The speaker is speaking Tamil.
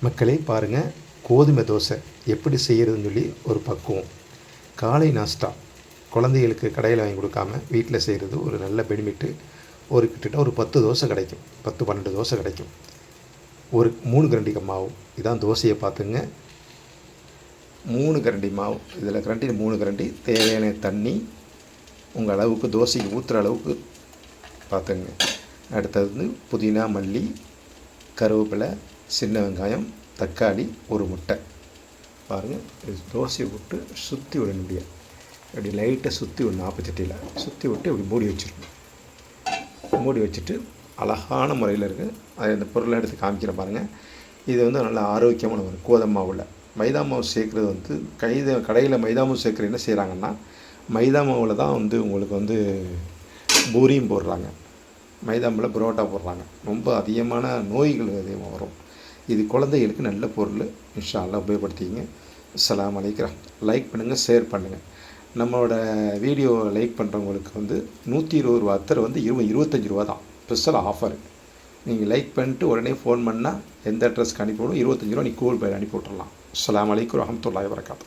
மக்களே பாருங்கள் கோதுமை தோசை எப்படி செய்கிறதுன்னு சொல்லி ஒரு பக்குவம். காலை நாஸ்டா குழந்தைகளுக்கு கடையில் வாங்கி கொடுக்காம வீட்டில் செய்கிறது ஒரு நல்ல பெனிஃபிட்டு ஒரு கிட்டத்தட்ட ஒரு பத்து தோசை கிடைக்கும். பத்து பன்னெண்டு தோசை கிடைக்கும். ஒரு மூணு கரண்டி மாவு. இதான் தோசையை பார்த்துங்க. மூணு கரண்டி மாவு. இதில் கரண்டி மூணு கரண்டி. தேவையான தண்ணி. உங்கள் அளவுக்கு தோசைக்கு ஊற்றுற அளவுக்கு பார்த்துங்க. அடுத்தது புதினா மல்லி கருவேப்பிலை சின்ன வெங்காயம் தக்காளி ஒரு முட்டை. பாருங்கள் இது தோசையை விட்டு சுற்றி விட முடியாது இப்படி லைட்டாக சுற்றி விடணும் ஆப்பச்சட்டியில் சுற்றி விட்டு இப்படி மூடி வச்சிடணும். மூடி வச்சுட்டு அழகான முறையில் இருக்குது அது இந்த பொருளை எடுத்து காமிக்கிற பாருங்கள் இது வந்து நல்ல ஆரோக்கியமான ஒரு கோதுமை மாவில். மைதா மாவு சேர்க்குறது வந்து கைத கடையில் மைதா மாவு சேர்க்குறது என்ன செய்கிறாங்கன்னா மைதா மாவில் தான் வந்து உங்களுக்கு வந்து பூரியும் போடுறாங்க. மைதா மாவில் புரோட்டா போடுறாங்க. ரொம்ப அதிகமான நோய்கள் அதிகமாக வரும். இது குழந்தைகளுக்கு நல்ல பொருள். இன்ஷால்லாம் உபயோகப்படுத்திங்க அஸ்ஸலாமு அலைக்கும் லைக் பண்ணுங்கள் ஷேர் பண்ணுங்கள் நம்மளோட வீடியோ லைக் பண்ணுறவங்களுக்கு வந்து நூற்றி இருபது ரூபா அத்தர் வந்து இருபது இருபத்தஞ்சி ரூபா தான். ஸ்பெஷல் ஆஃபர் நீங்கள் லைக் பண்ணிட்டு உடனே ஃபோன் பண்ணால் எந்த அட்ரஸ்க்கு அனுப்பிவிடும் இருபத்தஞ்சி ரூபா நீ கூகுள் பே அனுப்பி விட்றலாம் அஸ்ஸலாமு அலைக்கும் வரஹ்மத்துல்லாஹி வரகாத்து